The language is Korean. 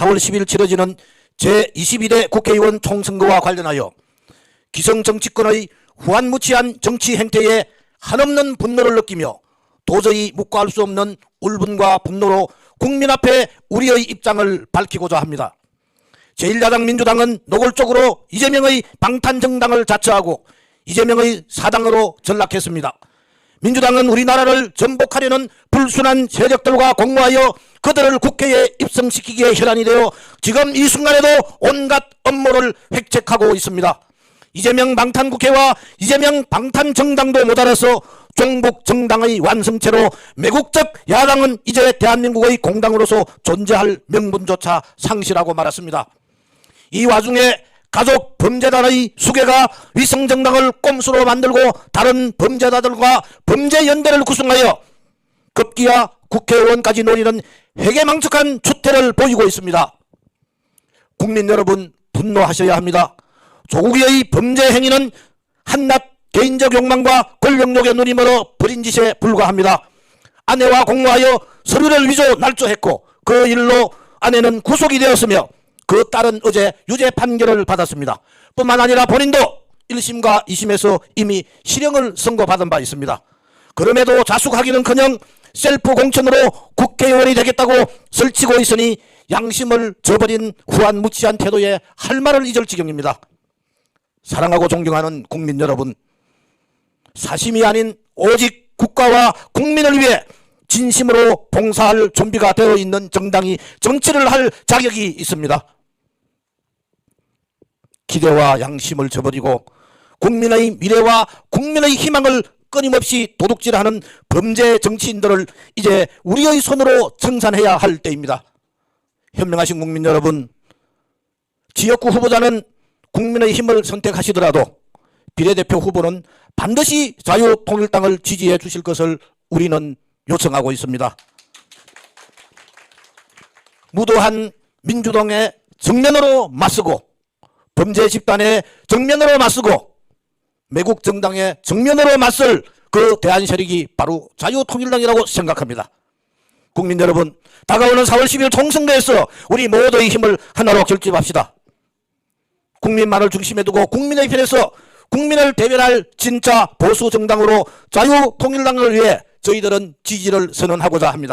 4월 10일 치러지는 제22대 국회의원 총선거와 관련하여 기성 정치권의 후한무치한 정치 행태에 한없는 분노를 느끼며 도저히 묵과할 수 없는 울분과 분노로 국민 앞에 우리의 입장을 밝히고자 합니다. 제1야당 민주당은 노골적으로 이재명의 방탄정당을 자처하고 이재명의 사당으로 전락했습니다. 민주당은 우리나라를 전복하려는 불순한 세력들과 공모하여 그들을 국회에 입성시키기에 혈안이 되어 지금 이 순간에도 온갖 업무를 획책하고 있습니다. 이재명 방탄국회와 이재명 방탄정당도 모자라서 종북 정당의 완성체로 매국적 야당은 이제 대한민국의 공당으로서 존재할 명분조차 상실하고 말았습니다. 이 와중에 가족 범죄단의 수괴가 위성정당을 꼼수로 만들고 다른 범죄자들과 범죄연대를 구성하여 급기야 국회의원까지 노리는 회개망측한 추태를 보이고 있습니다. 국민 여러분 분노하셔야 합니다. 조국의 범죄 행위는 한낱 개인적 욕망과 권력욕의 누림으로 벌인 짓에 불과합니다. 아내와 공모하여 서류를 위조 날조했고 그 일로 아내는 구속이 되었으며 그 딸은 어제 유죄 판결을 받았습니다. 뿐만 아니라 본인도 1심과 2심에서 이미 실형을 선고받은 바 있습니다. 그럼에도 자숙하기는커녕 셀프 공천으로 국회의원이 되겠다고 설치고 있으니 양심을 저버린 후한 무치한 태도에 할 말을 잊을 지경입니다. 사랑하고 존경하는 국민 여러분, 사심이 아닌 오직 국가와 국민을 위해 진심으로 봉사할 준비가 되어 있는 정당이 정치를 할 자격이 있습니다. 기대와 양심을 저버리고 국민의 미래와 국민의 희망을 끊임없이 도둑질하는 범죄 정치인들을 이제 우리의 손으로 청산해야 할 때입니다. 현명하신 국민 여러분, 지역구 후보자는 국민의 힘을 선택하시더라도 비례대표 후보는 반드시 자유통일당을 지지해 주실 것을 우리는 요청하고 있습니다. 무도한 민주당의 정면으로 맞서고 범죄 집단의 정면으로 맞서고 매국 정당의 정면으로 맞설 그 대한 세력이 바로 자유통일당이라고 생각합니다. 국민 여러분, 다가오는 4월 10일 총선거에서 우리 모두의 힘을 하나로 결집합시다. 국민만을 중심에 두고 국민의 편에서 국민을 대변할 진짜 보수 정당으로 자유통일당을 위해 저희들은 지지를 선언하고자 합니다.